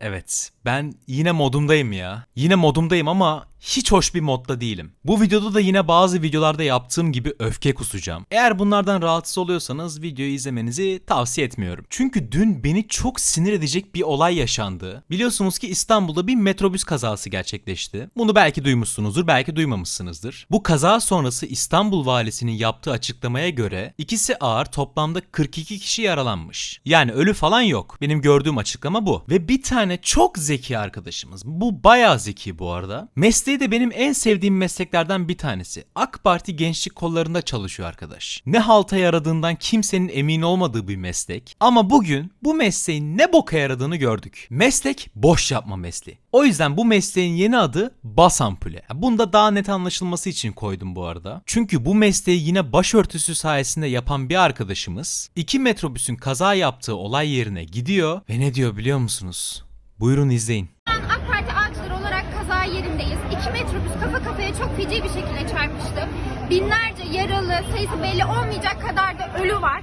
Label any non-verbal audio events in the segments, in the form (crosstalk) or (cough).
Evet, ben yine modumdayım ya. Yine modumdayım ama hiç hoş bir modda değilim. Bu videoda da yine bazı videolarda yaptığım gibi öfke kusacağım. Eğer bunlardan rahatsız oluyorsanız videoyu izlemenizi tavsiye etmiyorum. Çünkü dün beni çok sinir edecek bir olay yaşandı. Biliyorsunuz ki İstanbul'da bir metrobüs kazası gerçekleşti. Bunu belki duymuşsunuzdur, belki duymamışsınızdır. Bu kaza sonrası İstanbul valisinin yaptığı açıklamaya göre ikisi ağır toplamda 42 kişi yaralanmış. Yani ölü falan yok. Benim gördüğüm açıklama bu. Ve bir tane çok zeki arkadaşımız. Bu bayağı zeki bu arada. Mesleği de benim en sevdiğim mesleklerden bir tanesi. AK Parti gençlik kollarında çalışıyor arkadaş. Ne halta yaradığından kimsenin emin olmadığı bir meslek. Ama bugün bu mesleğin ne boka yaradığını gördük. Meslek boş yapma mesleği. O yüzden bu mesleğin yeni adı bas ampule. Bunu da daha net anlaşılması için koydum bu arada. Çünkü bu mesleği yine başörtüsü sayesinde yapan bir arkadaşımız iki metrobüsün kaza yaptığı olay yerine gidiyor ve ne diyor biliyor musunuz? Buyurun izleyin. Şu an AK Parti ağaçları olarak kaza yerindeyiz. İki metrobüs kafa kafaya çok feci bir şekilde çarpmıştı. Binlerce yaralı, sayısı belli olmayacak kadar da ölü var.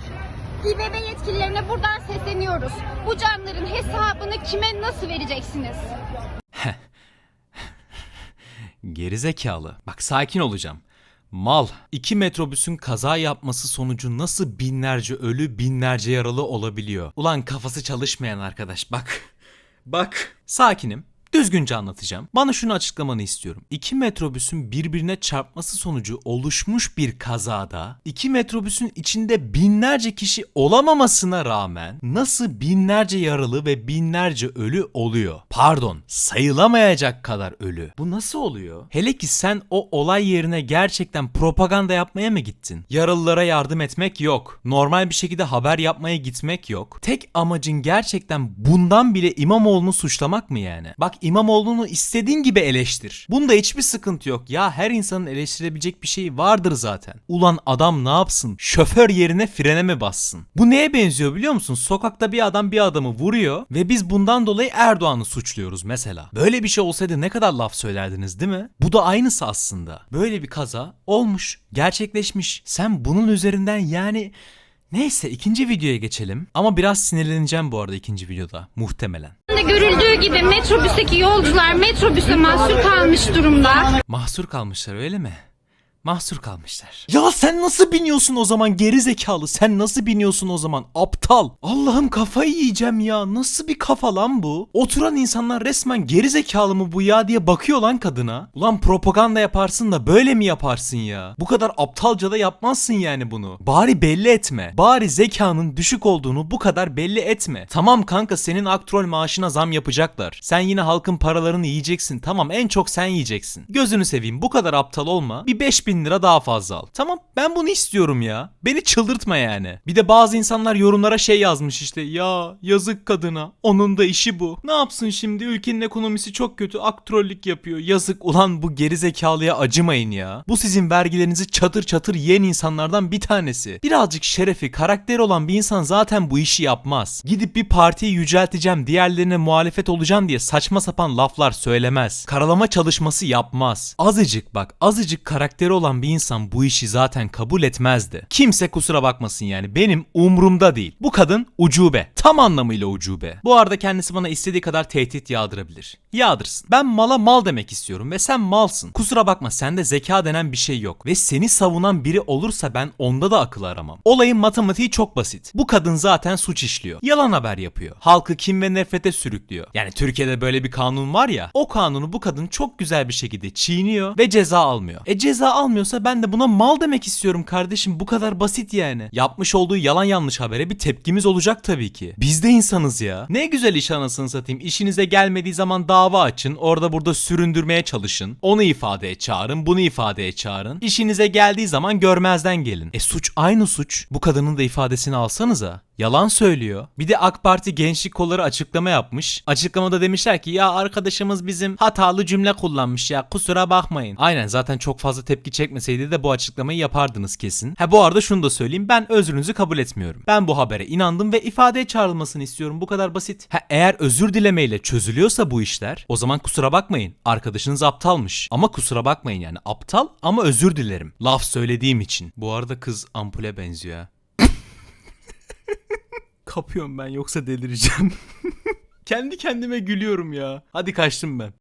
İBB yetkililerine buradan sesleniyoruz. Bu canların hesabını kime nasıl vereceksiniz? (laughs) Gerizekalı. Bak sakin olacağım. Mal. İki metrobüsün kaza yapması sonucu nasıl binlerce ölü binlerce yaralı olabiliyor? Ulan kafası çalışmayan arkadaş bak. Bak. Sakinim. Düzgünce anlatacağım. Bana şunu açıklamanı istiyorum. İki metrobüsün birbirine çarpması sonucu oluşmuş bir kazada iki metrobüsün içinde binlerce kişi olamamasına rağmen nasıl binlerce yaralı ve binlerce ölü oluyor? Pardon, sayılamayacak kadar ölü. Bu nasıl oluyor? Hele ki sen o olay yerine gerçekten propaganda yapmaya mı gittin? Yaralılara yardım etmek yok. Normal bir şekilde haber yapmaya gitmek yok. Tek amacın gerçekten bundan bile İmamoğlu'nu suçlamak mı yani? Bak İmamoğlu'nu istediğin gibi eleştir. Bunda hiçbir sıkıntı yok. Ya her insanın eleştirebilecek bir şey vardır zaten. Ulan adam ne yapsın? Şoför yerine frene mi bassın? Bu neye benziyor biliyor musun? Sokakta bir adam bir adamı vuruyor ve biz bundan dolayı Erdoğan'ı suçluyoruz mesela. Böyle bir şey olsaydı ne kadar laf söylerdiniz değil mi? Bu da aynısı aslında. Böyle bir kaza olmuş, gerçekleşmiş. Sen bunun üzerinden yani Neyse ikinci videoya geçelim. Ama biraz sinirleneceğim bu arada ikinci videoda muhtemelen. De görüldüğü gibi metrobüsteki yolcular metrobüse mahsur kalmış durumda. Mahsur kalmışlar öyle mi? Mahsur kalmışlar. Ya sen nasıl biniyorsun o zaman geri zekalı? Sen nasıl biniyorsun o zaman aptal? Allah'ım kafayı yiyeceğim ya. Nasıl bir kafa lan bu? Oturan insanlar resmen geri zekalı mı bu ya diye bakıyor lan kadına. Ulan propaganda yaparsın da böyle mi yaparsın ya? Bu kadar aptalca da yapmazsın yani bunu. Bari belli etme. Bari zekanın düşük olduğunu bu kadar belli etme. Tamam kanka senin aktrol maaşına zam yapacaklar. Sen yine halkın paralarını yiyeceksin. Tamam en çok sen yiyeceksin. Gözünü seveyim bu kadar aptal olma. Bir 5000 lira daha fazla al. Tamam ben bunu istiyorum ya. Beni çıldırtma yani. Bir de bazı insanlar yorumlara şey yazmış işte. Ya yazık kadına. Onun da işi bu. Ne yapsın şimdi ülkenin ekonomisi çok kötü. Aktrollük yapıyor. Yazık ulan bu gerizekalıya acımayın ya. Bu sizin vergilerinizi çatır çatır yiyen insanlardan bir tanesi. Birazcık şerefi, karakteri olan bir insan zaten bu işi yapmaz. Gidip bir partiyi yücelteceğim, diğerlerine muhalefet olacağım diye saçma sapan laflar söylemez. Karalama çalışması yapmaz. Azıcık bak, azıcık karakteri olan bir insan bu işi zaten kabul etmezdi. Kimse kusura bakmasın yani benim umrumda değil. Bu kadın ucube. Tam anlamıyla ucube. Bu arada kendisi bana istediği kadar tehdit yağdırabilir. Yağdırsın. Ben mala mal demek istiyorum ve sen malsın. Kusura bakma sende zeka denen bir şey yok. Ve seni savunan biri olursa ben onda da akıl aramam. Olayın matematiği çok basit. Bu kadın zaten suç işliyor. Yalan haber yapıyor. Halkı kim ve nefrete sürüklüyor. Yani Türkiye'de böyle bir kanun var ya. O kanunu bu kadın çok güzel bir şekilde çiğniyor ve ceza almıyor. E ceza almıyorsa ben de buna mal demek istiyorum kardeşim. Bu kadar basit yani. Yapmış olduğu yalan yanlış habere bir tepkimiz olacak tabii ki. Biz de insanız ya. Ne güzel iş anasını satayım. İşinize gelmediği zaman dava açın. Orada burada süründürmeye çalışın. Onu ifadeye çağırın. Bunu ifadeye çağırın. İşinize geldiği zaman görmezden gelin. E suç aynı suç. Bu kadının da ifadesini alsanıza. Yalan söylüyor. Bir de AK Parti gençlik kolları açıklama yapmış. Açıklamada demişler ki ya arkadaşımız bizim hatalı cümle kullanmış ya kusura bakmayın. Aynen zaten çok fazla tepki çekmeseydi de bu açıklamayı yapardınız kesin. Ha bu arada şunu da söyleyeyim ben özrünüzü kabul etmiyorum. Ben bu habere inandım ve ifadeye çağrılmasını istiyorum bu kadar basit. Ha eğer özür dilemeyle çözülüyorsa bu işler o zaman kusura bakmayın. Arkadaşınız aptalmış. Ama kusura bakmayın yani aptal ama özür dilerim. Laf söylediğim için. Bu arada kız ampule benziyor ha. Kapıyorum ben yoksa delireceğim. (laughs) Kendi kendime gülüyorum ya. Hadi kaçtım ben.